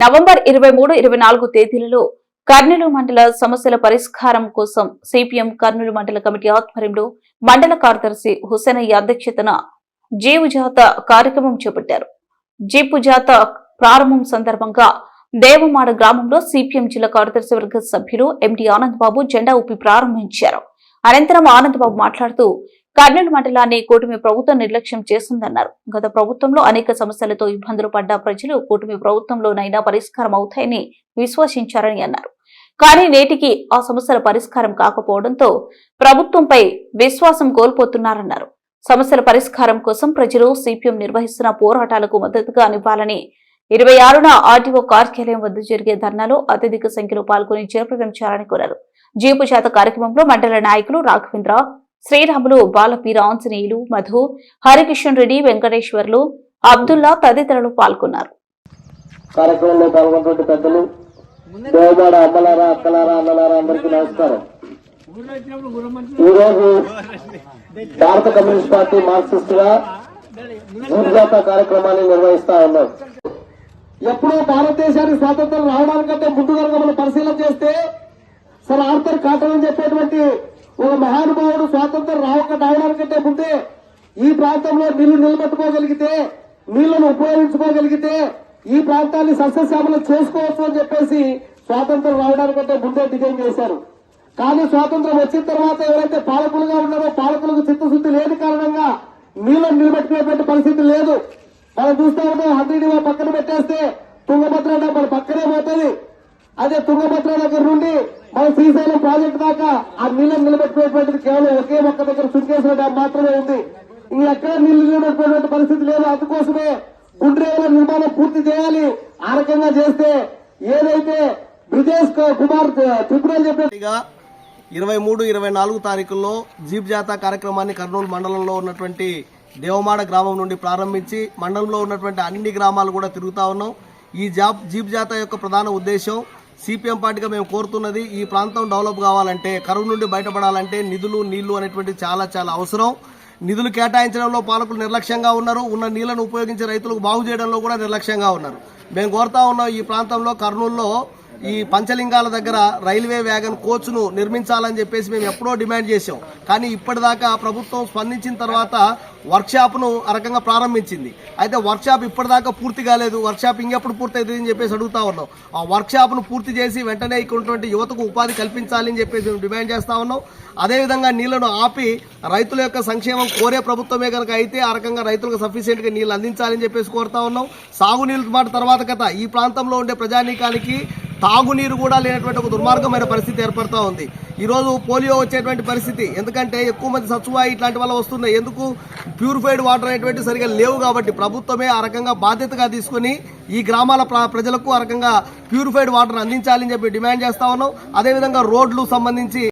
November ఇరవై మూడు ఇరవై నాలుగు తేదీలలో కర్నూలు మండల సమస్యల పరిష్కారం కోసం సిపిఎం కర్నూలు మండల కమిటీ ఆధ్వర్యంలో మండల కార్యదర్శి హుసేనయ్య అధ్యక్షతన జీవు జాత కార్యక్రమం చేపట్టారు. జీపు జాత ప్రారంభం సందర్భంగా దేవమాడ గ్రామంలో సిపిఎం జిల్లా కార్యదర్శి వర్గ సభ్యులు ఎండి ఆనంద్ బాబు జెండా ఊపి ప్రారంభించారు. అనంతరం ఆనంద్ బాబు మాట్లాడుతూ కర్నూలు మండలాన్ని కూటమి ప్రభుత్వం నిర్లక్ష్యం చేస్తుందన్నారు. గత ప్రభుత్వంలో అనేక సమస్యలతో ఇబ్బందులు పడ్డ ప్రజలు కూటమి ప్రభుత్వంలోనైనా పరిష్కారం అవుతాయని విశ్వసించారని అన్నారు. కానీ నేటికి ఆ సమస్యల పరిష్కారం కాకపోవడంతో ప్రభుత్వంపై విశ్వాసం కోల్పోతున్నారన్నారు. సమస్యల పరిష్కారం కోసం ప్రజలు సిపిఎం నిర్వహిస్తున్న పోరాటాలకు మద్దతుగా నివ్వాలని ఇరవై ఆరున ఆర్టీఓ కార్యాలయం వద్ద జరిగే ధర్నాలో అత్యధిక సంఖ్యలో పాల్గొని జయప్రదం కోరారు. జీపు శాత కార్యక్రమంలో మండల నాయకులు రాఘవేంద్ర శ్రీరాములు బాలపీర ఆంజనేయులు మధు హరికిషన్ రెడ్డి వెంకటేశ్వర్లు అబ్దుల్లా తదితరులు పాల్గొన్నారు. కార్యక్రమంలో పాల్గొన్నటువంటి పెద్దలు దేవమాడ అమ్మలారా అక్కలారా అన్నలారా అందరికీ నమస్కారం. భారత కమ్యూనిస్ట్ పార్టీ మార్క్సిస్ట్గా భూజాత కార్యక్రమాన్ని నిర్వహిస్తా ఉన్నాం. ఎప్పుడో భారతదేశానికి స్వాతంత్రం రావడానికంటే ముందు కనుక మనం పరిశీలన చేస్తే సర్ ఆర్థర్ కాటన్ చెప్పేటువంటి ఒక మహానుభావుడు స్వాతంత్రం రావక రావడానికంటే ముందే ఈ ప్రాంతంలో నీళ్ళు నిలబెట్టుకోగలిగితే నీళ్ళను ఉపయోగించుకోగలిగితే ఈ ప్రాంతాన్ని సస్యశ్యామలం చేసుకోవచ్చు అని చెప్పేసి స్వాతంత్రం రావడానికంటే ముందే డిజైన్ చేశారు. కానీ స్వాతంత్రం వచ్చిన తర్వాత ఎవరైతే పాలకులుగా ఉన్నారో పాలకులకు చిత్తశుద్ధి లేని కారణంగా నీళ్ళను నిలబెట్టుకునేటువంటి పరిస్థితి లేదు. మనం చూస్తా ఉంటే హండ్రెడ్ పక్కన పెట్టేస్తే తుంగభద్ర మన పక్కనే పోతుంది. అదే తుంగభద్ర దగ్గర నుండి మన శ్రీశైలం ప్రాజెక్ట్ దాకా ఆ నీళ్ళని నిలబెట్టుకునేటువంటిది కేవలం ఒకే ఒక్క దగ్గర సుంకేశ్వర డ్యాం మాత్రమే ఉంది. ఇంక ఎక్కడ నీళ్ళు నిలబెట్టుకునేటువంటి పరిస్థితి లేదు. అందుకోసమే గుండ్రేవుల నిర్మాణం పూర్తి చేయాలి. ఆ రకంగా చేస్తే ఏదైతే బ్రిజేష్ కుమార్ త్రిపుర చెప్పే ఇక ఇరవై మూడు ఇరవై నాలుగు తారీఖుల్లో జీప్ జాతా కార్యక్రమాన్ని కర్నూలు మండలంలో ఉన్నటువంటి దేవమాడ గ్రామం నుండి ప్రారంభించి మండలంలో ఉన్నటువంటి అన్ని గ్రామాలు కూడా తిరుగుతా ఉన్నాం. ఈ జాబ్ జీప్ జాతా యొక్క ప్రధాన ఉద్దేశం సిపిఎం పార్టీగా మేము కోరుతున్నది ఈ ప్రాంతం డెవలప్ కావాలంటే కరువు నుండి బయటపడాలంటే నిధులు నీళ్ళు అనేటువంటి చాలా చాలా అవసరం. నిధులు కేటాయించడంలో పాలకులు నిర్లక్ష్యంగా ఉన్నారు. ఉన్న నీళ్ళను ఉపయోగించి రైతులకు బాగు చేయడంలో కూడా నిర్లక్ష్యంగా ఉన్నారు. మేము కోరుతా ఉన్నాం ఈ ప్రాంతంలో కర్నూలులో ఈ పంచలింగాల దగ్గర రైల్వే వ్యాగన్ కోచ్ను నిర్మించాలని చెప్పేసి మేము ఎప్పుడో డిమాండ్ చేసాం కానీ ఇప్పటిదాకా ప్రభుత్వం స్పందించిన తర్వాత వర్క్షాప్ను ఆ రకంగా ప్రారంభించింది. అయితే వర్క్షాప్ ఇప్పటిదాకా పూర్తి కాలేదు. వర్క్షాప్ ఇంకెప్పుడు పూర్తి అవుతుంది అని చెప్పేసి అడుగుతా ఉన్నాం. ఆ వర్క్షాప్ను పూర్తి చేసి వెంటనే ఇక్కడ ఉన్నటువంటి యువతకు ఉపాధి కల్పించాలని చెప్పేసి మేము డిమాండ్ చేస్తా ఉన్నాం. అదేవిధంగా నీళ్ళను ఆపి రైతుల యొక్క సంక్షేమం కోరే ప్రభుత్వమే కనుక అయితే ఆ రకంగా రైతులకు సఫిషియెంట్గా నీళ్ళు అందించాలని చెప్పేసి కోరుతా ఉన్నాం. సాగునీళ్ళ మాట తర్వాత కథ. ఈ ప్రాంతంలో ఉండే ప్రజానీకానికి తాగునీరు కూడా లేనటువంటి ఒక దుర్మార్గమైన పరిస్థితి ఏర్పడుతూ ఉంది. ఈరోజు పోలియో వచ్చేటువంటి పరిస్థితి. ఎందుకంటే ఎక్కువ మంది సత్సువాయి ఇట్లాంటి వల్ల వస్తున్నాయి. ఎందుకు? ప్యూరిఫైడ్ వాటర్ అనేటువంటి సరిగా లేవు కాబట్టి ప్రభుత్వమే ఆ రకంగా బాధ్యతగా తీసుకుని ఈ గ్రామాల ప్ర- ప్రజలకు ఆ రకంగా ప్యూరిఫైడ్ వాటర్ అందించాలని చెప్పి డిమాండ్ చేస్తా ఉన్నాం. అదేవిధంగా రోడ్లు సంబంధించి